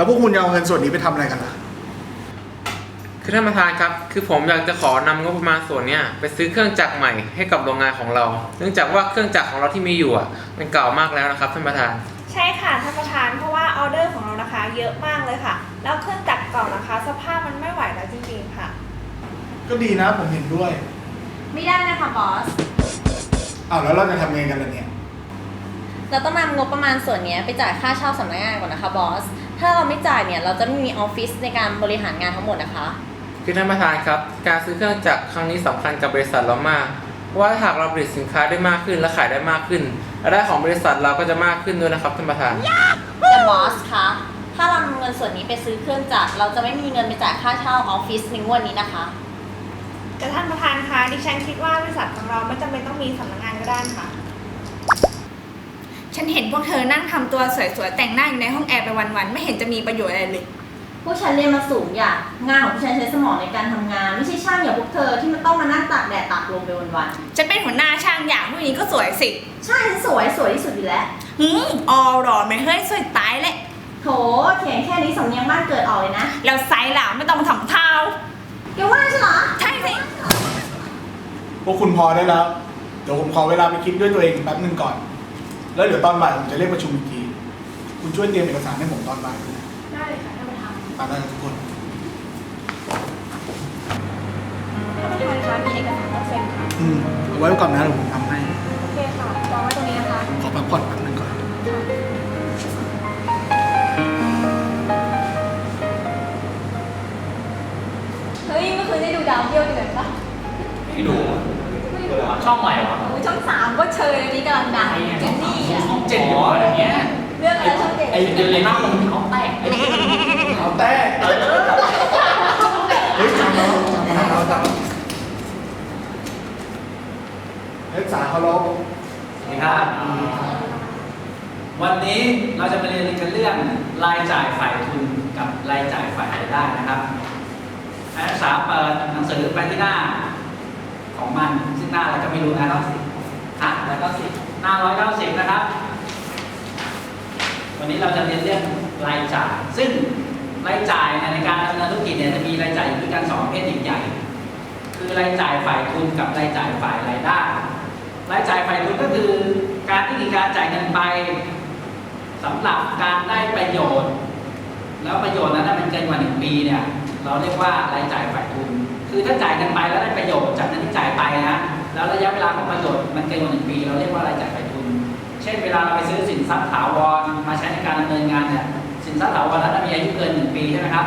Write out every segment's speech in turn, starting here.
แล้วพวกคุณจะเอาเงินส่วนนี้ไปทำอะไรกันล่ะ คือท่านประธานครับ คือผมอยากจะขอนำงบประมาณส่วนเนี้ยไปซื้อเครื่องจักรใหม่ให้กับโรงงานของเรา เนื่องจากว่าเครื่องจักรของเราที่มีอยู่อะมันเก่ามากแล้วนะครับท่านประธาน ใช่ค่ะท่านประธานเพราะว่าออเดอร์ของเรานะคะ เยอะมากเลยค่ะ แล้วเครื่องจักรเก่านะคะ สภาพมันไม่ไหวแล้วจริงๆค่ะ ก็ดีนะผมเห็นด้วยไม่ได้นะคะบอส อ้าวแล้วเราจะทำไงกันล่ะเนี่ย เราต้องนำงบประมาณส่วนเนี้ยไปจ่ายค่าเช่าสำนักงานก่อนนะคะบอส ถ้าเราไม่จ่ายเนี่ยเราจะไม่มีออฟฟิศในการบริหารงานทั้งหมดนะคะ คือท่านประธานครับ การซื้อเครื่องจักรครั้งนี้สำคัญกับบริษัทเรามากเพราะว่าถ้าหากเราผลิตสินค้าได้มากขึ้นและขายได้มากขึ้นรายได้ของบริษัทเราก็จะมากขึ้นด้วยนะครับท่านประธาน แต่บอสคะถ้าเรานำเงินส่วนนี้ไปซื้อเครื่องจักรเราจะไม่มีเงินไปจ่ายค่าเช่าออฟฟิศในงวดนี้นะคะ แต่ท่านประธานคะดิฉันคิดว่าบริษัทของเราไม่จำเป็นต้องมีสำนักงานก็ได้ค่ะ ฉันเห็นพวกเธอนั่งทำตัวสวยๆ แต่งหน้าอยู่ในห้องแอร์ไปวันๆ ไม่เห็นจะมีประโยชน์อะไรเลย พวกฉันเรียนมาสูงอย่างงานของพวกฉันใช้สมองในการทำงาน ไม่ใช่ช่างอย่างพวกเธอที่มันต้องมานั่งตากแดดตากลมไปวันฉันเป็นหัวหน้าช่างอย่างผู้นี้ก็สวยสิๆใช่ฉันสวยสวยที่สุดอยู่แล้ว หืมออหรอไม่เฮ้ยสวยตายเลยโถเถียงแค่นี้สำเนียงบ้านเกิดออกเลยนะแล้วไซส์ล่ะไม่ต้องมาทำเท้าแกว่าใช่เหรอ ใช่สิพวกคุณพอได้แล้ว เดี๋ยวผมขอเวลาไปคิดด้วยตัวเองแป๊บหนึ่งก่อน แล้วเดี๋ยวตอนบ่ายผมจะเรียกประชุมอีกที คุณช่วยเตรียมเอกสารให้ผมตอนบ่ายด้วยนะได้เลยค่ะท่านประธานตามได้ทุกคน ท่านประธานคะมีเอกสารต้องเซ็นค่ะ อืมเอาไว้ก่อนนะเดี๋ยวผมทำให้ โอเคค่ะวางไว้ตรงนี้นะคะขอพักผ่อนแป๊บหนึงก่อน เฮ้ยเมื่อคืนได้ดูดาวเที่ยวกันปะไม่ดู ช่องใหม่เหรอโอ้ยช่องสามก็เชยอันนี้กำลังดังเจนนี่อะช่องเจ็ดอยู่อะไรเงี้ยเรื่องอะไรช่องเจ็ดไอ้เดลน่ามันเขาแตกเอาแต่เฮ้ยจำแล้วจำแล้วจำแล้วเล็กษาเคารพนี่ครับวันนี้เราจะมาเรียนกันเรื่องรายจ่ายฝ่ายทุนกับรายจ่ายฝ่ายรายได้นะครับนักศึกษาเปิดหนังสือไปที่หน้าของมันซึ่ง หน้าอะไรก็ไม่รู้นะร้อยสิบฮะแล้วก็สิบหน้าร้อยเก้าสิบนะครับ วันนี้เราจะเรียนเรื่องรายจ่าย ซึ่งรายจ่ายในการดำเนินธุรกิจเนี่ยจะมีรายจ่ายอยู่ด้วยกันสองประเภทใหญ่ๆคือรายจ่ายฝ่ายทุนกับรายจ่ายฝ่ายรายได้ รายจ่ายฝ่ายทุนก็คือการที่มีการจ่ายเงินไปสำหรับการได้ประโยชน์ แล้วประโยชน์นั้นนะมันเกินกว่าหนึ่งปีเนี่ยเราเรียกว่ารายจ่ายฝ่ายทุน คือถ้าจ่ายเงินไปแล้วได้ประโยชน์จากนั้นที่จ่ายไปนะ แล้วระยะเวลาของประโยชน์มันเกินกว่าหนึ่งปี เราเรียกว่ารายจ่ายฝ่ายทุน เช่นเวลาเราไปซื้อสินทรัพย์ถาวรมาใช้ในการดำเนินงานเนี่ยสินทรัพย์ถาวรนั้นมีอายุเกินหนึ่งปีใช่ไหมครับ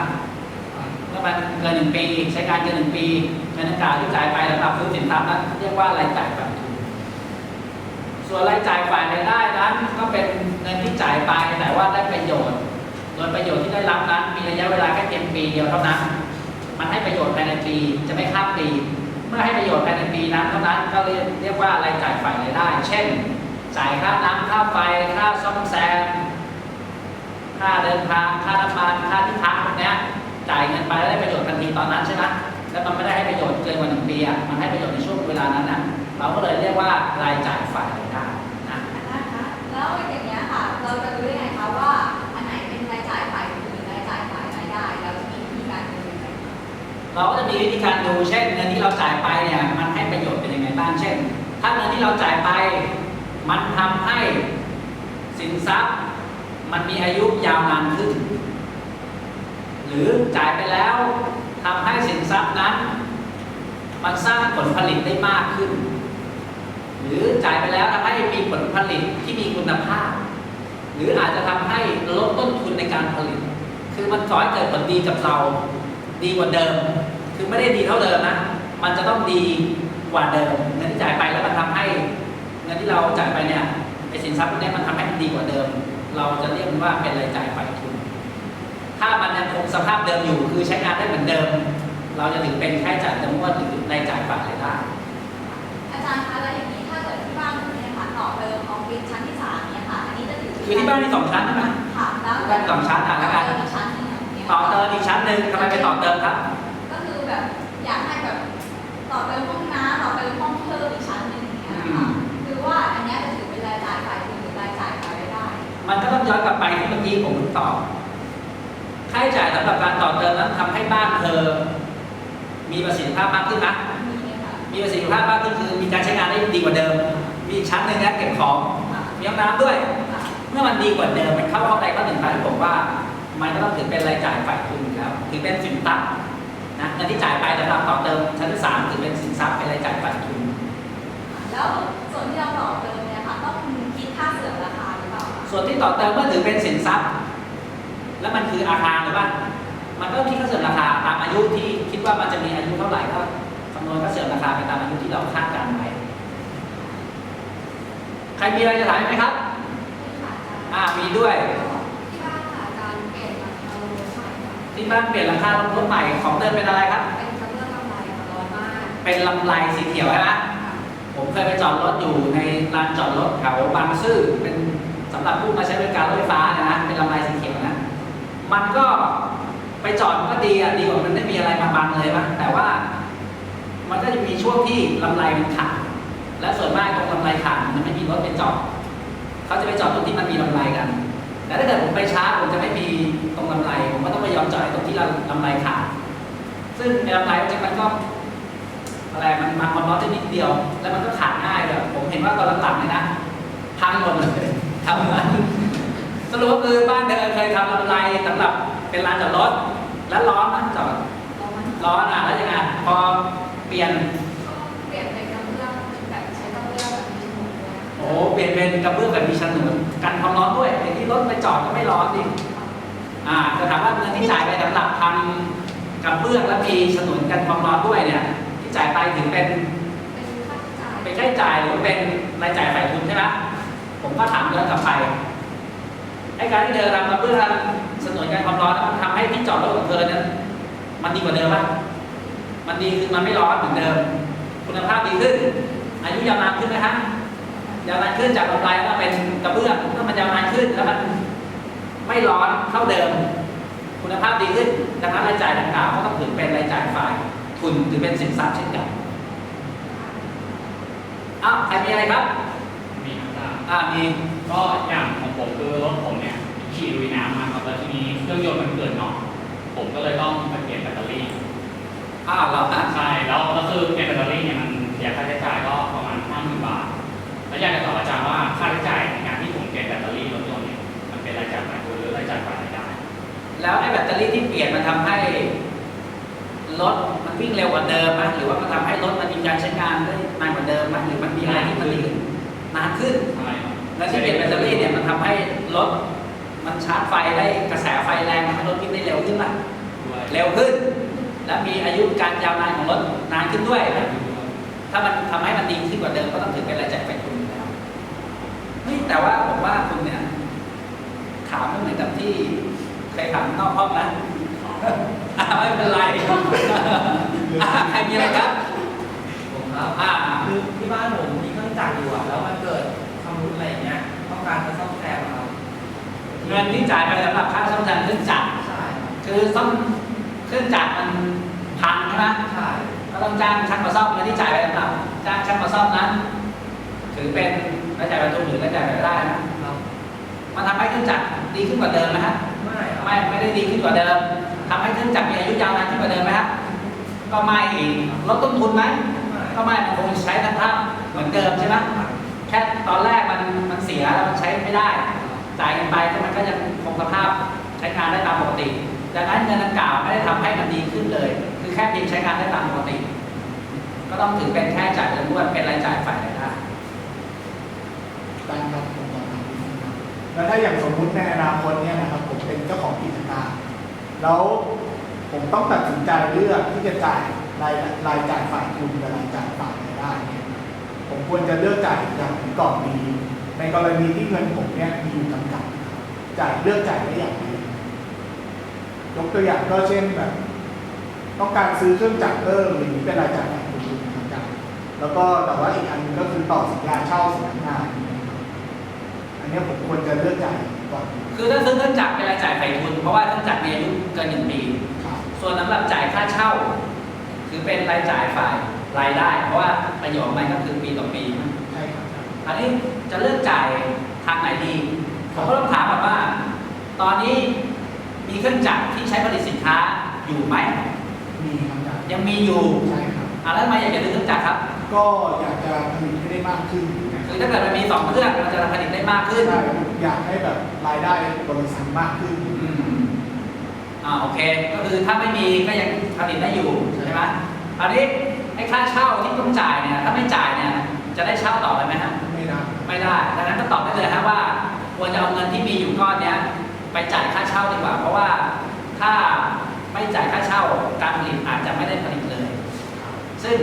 เมื่อมันเกินหนึ่งปี ใช้การเกินหนึ่งปีเงินดังกล่าวที่จ่ายไปสำหรับซื้อสินทรัพย์นั้นเรียกว่ารายจ่ายฝ่ายทุน ส่วนรายจ่ายฝ่ายรายได้นั้นก็เป็นเงินที่จ่ายไปแต่ว่าได้ประโยชน์โดยประโยชน์ที่ได้รับนั้นมีระยะเวลาแค่เพียงปีเดียวเท่านั้น มันให้ประโยชน์ภายในปีจะไม่ข้ามปี มื่อให้ประโยชน์ภายในปีนั้นเท่านั้นก็เรียกเรียกว่ารายจ่ายฝ่ายรายได้ เช่นจ่ายค่าน้ำค่าไฟค่าซ่อมแซม ค่าเดินทางค่าน้ำมันค่าที่พักพวกเนี้ยจ่ายเงินไปแล้วได้ประโยชน์ทันทีตอนนั้นใช่ไหมแล้วมันไม่ได้ให้ประโยชน์เกินกว่าหนึ่งปีอะมันให้ประโยชน์ในช่วงเวลานั้นน่ะเราก็เลยเรียกว่ารายจ่ายฝ่าย เราก็จะมีวิธีการดูเช่นเงินที่เราจ่ายไปเนี่ยมันให้ประโยชน์เป็นยังไงบ้างเช่น ถ้าเงินที่เราจ่ายไป มันทำให้สินทรัพย์ มันมีอายุยาวนานขึ้น หรือจ่ายไปแล้วทำให้สินทรัพย์นั้น มันสร้างผลผลิตได้มากขึ้น หรือจ่ายไปแล้วทำให้มีผลผลิตที่มีคุณภาพ หรืออาจจะทำให้ลดต้นทุนในการผลิต คือมันก่อให้เกิดผลดีกับเรา ดีกว่าเดิม คือไม่ได้ดีเท่าเดิมนะ มันจะต้องดีกว่าเดิม เงินที่จ่ายไปแล้วมันทำให้เงินที่เราจ่ายไปเนี่ยไอสินทรัพย์พวกนี้มันทำให้มันดีกว่าเดิม เราจะเรียกมันว่าเป็นรายจ่ายฝ่ายทุน ถ้ามันยังคงสภาพเดิมอยู่ คือใช้งานได้เหมือนเดิม เราจะถือเป็นค่าใช้จ่ายจำนวนหรือรายจ่ายฝ่ายรายได้อาจารย์คะแล้วอย่างนี้ถ้าเกิดที่บ้านหนูเนี่ยค่ะต่อเติมออฟฟิศชั้นที่สามเนี่ยค่ะ อันนี้จะถือคือที่บ้านมีสองชั้นใช่ไหมค่ะแล้วบ้านสองชั้นอะ มอีกชั้นหนึ่งทำไมไปต่อเติมครับ ก็คือแบบอยากให้แบบต่อเติมห้องน้ำต่อเติมห้องเพิ่มอีกชั้นหนึ่งอย่างเงี้ยค่ะคือว่าอันเนี้ยจะถือเป็นรายจ่ายฝ่ายทุนหรือรายจ่ายฝ่ายรายได้ มันก็ต้องย้อนกลับไปที่เมื่อกี้ผมตอบค่าใช้จ่ายสำหรับการต่อเติมนั้นทำให้บ้านเธอ มีประสิทธิภาพมากขึ้นนะมีเนี่ยค่ะมีประสิทธิภาพมากขึ้นคือมีการใช้งานได้ดีกว่าเดิม มีอีกชั้นหนึ่งนะเก็บของมีห้องน้ำด้วยค่ะเมื่อมันดีกว่าเดิมมันเข้าข้อใดข้อหนึ่งไปผมว่า มันก็ต้องถือเป็นรายจ่ายฝ่ายทุนอยู่แล้วถือเป็นสินทรัพย์นะเงินที่จ่ายไปสำหรับต่อเติมชั้นที่สามถือเป็นสินทรัพย์เป็นรายจ่ายฝ่ายทุน แล้วส่วนที่เราต่อเติมเนี่ยค่ะต้องคิดค่าเสื่อมราคาหรือเปล่าคะส่วนที่ต่อเติมเมื่อถือเป็นสินทรัพย์ แล้วมันคืออาคารหรือเปล่ามันก็ต้องคิดค่าเสื่อมราคาตามอายุที่คิดว่ามันจะมีอายุเท่าไหร่ก็คำนวณค่าเสื่อมราคาไปตามอายุที่เราคาดการณ์ไว้ใครมีอะไรจะถามไหมครับ อ่ามีด้วย ที่บ้านเปลี่ยนราคารถใหม่ของเดิมเป็นอะไรครับ เป็นกระเบื้องกำไรค่ร้อนมากเป็นลำลายสีเขียวใช่ไหมผมเคยไปจอดรถอยู่ในลานจอดรถแถวบางซื่อเป็นสำหรับผู้มาใช้บริการรถไฟฟ้านะนะเป็นลำลายสีเขียวนะมันก็ไปจอดมันก็ดีอะดีกว่ามันไม่มีอะไรมาบังเลยมั้งแต่ว่า มันก็จะมีช่วงที่ลำลายมันขาดและส่วนมากตรงลำลายขาดมันไม่มีรถไปจอดเขาจะไปจอดตรงที่มันมีลำลายกันแต่ถ้าเกิดผมไปช้าผมจะไม่มีตรงลำลายผมก็ต้องไป ยอมจอดตรงที่ลำลายขาดซึ่งในลำลายจริงๆมันก็อะไรมันมันความร้อนได้นิดเดียว แล้วมันก็ขาดง่ายเลยผมเห็นว่าตอนหลังๆเนี่ยนะพังหมดเลยทำงานสรุปก็คือบ้านเธอเคยทำลำไรสำหรับเป็นลานจอดรถแล้วร้อนนะจอดร้อนร้อนอะแล้วยังไงพอเปลี่ยนก็เปลี่ยนเป็นกระเบื้องแบบใช้กระเบื้องแบบมีหมวกเลยโอ้โหเปลี่ยนเป็นกระเบื้องแบบมีฉนวนกันความร้อนด้วยไอ้ที่รถไปจอดก็ไม่ร้อนดิ อ่าจะถามว่าเงินที่จ่ายไปสำหรับทำกระเบื้องและมีฉนวนกันความร้อนด้วยเนี่ย ที่จ่ายไปถึงเป็นเป็นค่าใช้จ่ายเป็นค่าใช้จ่ายหรือเป็นรายจ่ายฝ่ายทุนใช่ไหมผมก็ถามย้อนกลับไปไอ้การที่เธอทำมาเพื่อทำสนวนการความร้อนมันทำให้ที่จอดรถของเธอนั้นมันดีกว่าเดิมไหมมันดีคือมันไม่ร้อนเหมือนเดิม คุณภาพดีขึ้น อายุยาวนานขึ้นไหมฮะยาวนานขึ้นจากลำไรก็เป็นกระเบื้องถ้ามันยาวนานขึ้นแล้วมัน ไม่ร้อนเท่าเดิม คุณภาพดีขึ้นดังนั้นรายจ่ายดังกล่าวก็ต้องถือเป็นรายจ่ายฝ่าย ทุนถือเป็นสินทรัพย์เช่นกันอ้าวใครมีอะไรครับ มีครับอ่ามีก็อย่างของผมคือรถผมเนี่ยขี่ลุยน้ำมาครับแล้วทีนี้เครื่องยนต์มันเกิดน็อกผมก็เลยต้องไปเปลี่ยนแบตเตอรี่อ้าวแล้วนะใช่แล้วแล้วคือเปลี่ยนแบตเตอรี่เนี่ยมัน แล้วไอ้แบตเตอรี่ที่เปลี่ยนมันทำให้รถมันวิ่งเร็วกว่าเดิมไหมหรือว่ามันทำให้รถมันมีการใช้งานได้นานกว่าเดิมไหมหรือมันมีอะไรที่มันดีนานขึ้นใช่ครับแล้วที่เปลี่ยนแบตเตอรี่เนี่ยมันทำให้รถมันชาร์จไฟได้กระแสไฟแรงทำให้รถวิ่งได้เร็วขึ้นไหมเร็วขึ้น และมีอายุการยาวนานของรถนานขึ้นด้วย ถ้ามันทำให้มันดีขึ้นกว่าเดิมก็ต้องถือเป็นรายจ่ายฝ่ายทุนอยู่แล้วแต่ว่าผมว่าคุณเนี่ยถามไม่เหมือนกับที่ เคยถามนอกห้องนะไม่เป็นไรอะใครมีอะไรครับผมครับอ่าคือที่บ้านผมมีเครื่องจักรอยู่อะแล้วมันเกิดชำรุดอะไรอย่างเงี้ยต้องการจะซ่อมแซมอะครับเงินที่จ่ายไปสำหรับค่าซ่อมแซมเครื่องจักรใช่คือซ่อมเครื่องจักรมันพังใช่ไหมใช่ก็ต้องจ้างช่างมาซ่อมเงินที่จ่ายไปสำหรับจ้างช่างมาซ่อมนั้น ถือเป็นรายจ่ายประตูหรือรายจ่ายรายได้นะมันทำให้เครื่องจักรดีขึ้นกว่าเดิมไหมฮะไม่ครับ ไม่ไม่ได้ดีขึ้นกว่าเดิมทำให้เครื่องจักรมีอายุยาวนานขึ้นกว่าเดิมไหมฮะก็ไม่อีกลดต้นทุนไหมก็ไม่มันคงใช้สภาพเหมือนเดิมใช่ไหมแค่ตอนแรกมันมันเสียแล้วมันใช้ไม่ได้จ่ายกันไปก็มันก็ยังคงสภาพใช้งานได้ตามปกติดังนั้นเงินดังกล่าวไม่ได้ทำให้มันดีขึ้นเลย คือแค่เพียงใช้งานได้ตามปกติ ก็ต้องถือเป็นแค่จ่ายเงินด้วยเป็นรายจ่ายฝ่ายรายได้ครับผมขอถามนิดนึงครับ แล้วถ้าอย่างสมมุติในอนาคตเนี่ยนะครับผมเป็นเจ้าของกิจการแล้วผมต้องตัดสินใจเลือกที่จะจ่ายรายรายจ่ายฝ่ายทุนกับรายจ่ายฝ่ายรายได้ผมควรจะเลือกจ่ายอย่างไหนก่อนดีในกรณีที่เงินผมเนี่ยมีอยู่จำกัดจ่ายเลือกจ่ายได้อย่างไรยกตัวอย่างก็เช่นแบบ ต้องการซื้อเครื่องจักรเพิ่มอย่างนี้เป็นรายจ่ายแบบคุณทางการแล้วก็แต่ว่าอีกอันหนึงก็คือต่อสัญญาเช่าสำนักงาน นเนี้ยผมควรจะเลือกจ่ายก่อนคือถ้าซื้อเครื่องจักรเป็นรายจ่ายไฟทุน เพราะว่าเครื่องจักรมีอายุเกินหนึ่งปี ครับส่วนสำหรับจ่ายค่าเช่า คือเป็นรายจ่ายฝ่ายรายได้ เพราะว่าประโยชน์มันก็คือปีต่อปีนะใช่ครับอันนี้จะเลือกจ่ายทางไหนดีผมก็ต้องถามแบบว่า ตอนนี้มีเครื่องจักรที่ใช้ผลิตสินค้าอยู่ไหมมีครับอาจารย์ยังมีอยู่ ใช่ครับอะ แล้วทำไมอยากจะซื้อเครื่องจักรครับ ก็อยากจะผลิตให้ได้มากขึ้นนะคือถ้าเกิดมันมีสองเครื่องมันจะผลิตได้มากขึ้น ใช่อยากให้แบบรายได้บริษัทมากขึ้น อืม อ่าโอเค ก็คือถ้าไม่มีก็ยังผลิตได้อยู่ใช่ไหมคราวนี้ไอ้ค่าเช่าที่ต้องจ่ายเนี่ยถ้าไม่จ่ายเนี่ยจะได้เช่าต่อไปไหมฮะไม่ได้ ไม่ได้ ดังนั้นก็ตอบได้เลยฮะว่าควรจะเอาเงินที่มีอยู่ก้อนเนี้ยไปจ่ายค่าเช่าดีกว่า เพราะว่าถ้าไม่จ่ายค่าเช่าการผลิตอาจจะไม่ได้ผลิตเลย ซึ่ง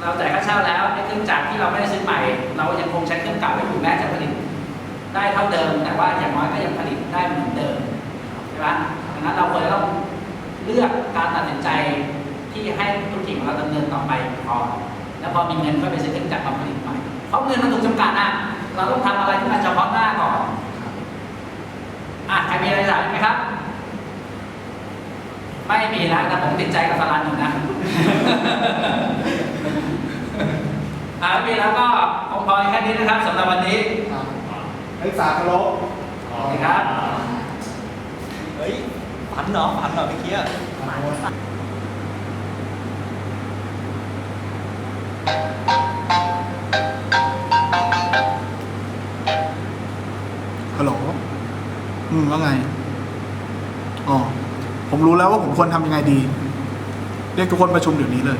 เราจ่ายค่าเช่าแล้วไอ้เครื่องจักรที่เราไม่ได้ซื้อใหม่ เรายังคงใช้เครื่องเก่าไว้อยู่แม้จะผลิตได้เท่าเดิม แต่ว่าอย่างน้อยก็ยังผลิตได้เหมือนเดิมใช่ไหมดังนั้นเราควรจะต้องเลือกการตัดสินใจที่ให้ธุรกิจของเราดำเนินต่อไปก่อนแล้วพอมีเงินก็ไปซื้อเครื่องจักรมาผลิตใหม่เพราะเงินมันถูกจำกัดนะเราต้องทำอะไรที่มันเฉพาะหน้าก่อนอะใครมีอะไรถามไหมครับ ไม่มีนะแต่ผมติดใจกับสลันอยู่นะ อ่าไม่มีแล้วก็คงพอแค่นี้นะครับสำหรับวันนี้ครับนักศึกษาเคารพสวัสดีครับ เฮ้ยฝันเหรอฝันเหรอเมื่อกี้อะฮัลโหลอืมว่าไง อ๋อ ผมรู้แล้วว่าผมควรทำยังไงดี เรียกทุกคนประชุมเดี๋ยวนี้เลย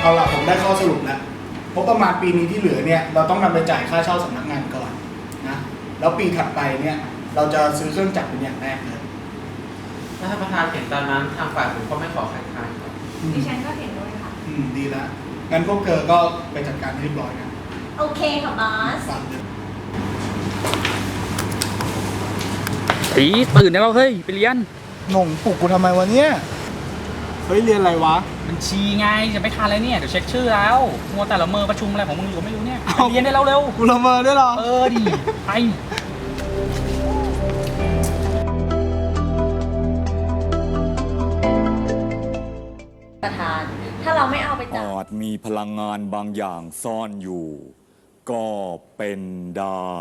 เอาล่ะผมได้ข้อสรุปแล้วงบประมาณปีนี้ที่เหลือเนี่ยเราต้องนำไปจ่ายค่าเช่าสำนักงานก่อนนะแล้วปีถัดไปเนี่ยเราจะซื้อเครื่องจักรเป็นอย่างแรกเลยถ้าท่านประธานเห็นตามนั้นทางฝ่ายผมก็ไม่ขอคัดค้านครับ อืมดิฉันก็เห็นด้วยค่ะ อืมดีแล้วงั้นพวกเธอก็ไปจัดการให้เรียบร้อยนะโอเคค่ะบอส ฝากเลย ตีตื่นได้แล้วเฮ้ยไปเรียนหน่งปลุกกูทำไมวะเนี่ย เฮ้ย เรียนอะไรวะ บัญชีไงจะไปทานอะไรเนี่ยเดี๋ยวเช็คชื่อแล้วมัวแต่ละเมอประชุมอะไรของมึงอยู่ก็ไม่รู้เนี่ยเอ้าไปเรียนได้แล้วเร็วกูละเมอด้วยเหรอ เออดิไปประธาน ถ้าเราไม่เอาไปจ่ายอาจมีพลังงานบางอย่างซ่อนอยู่ ก็เป็นได้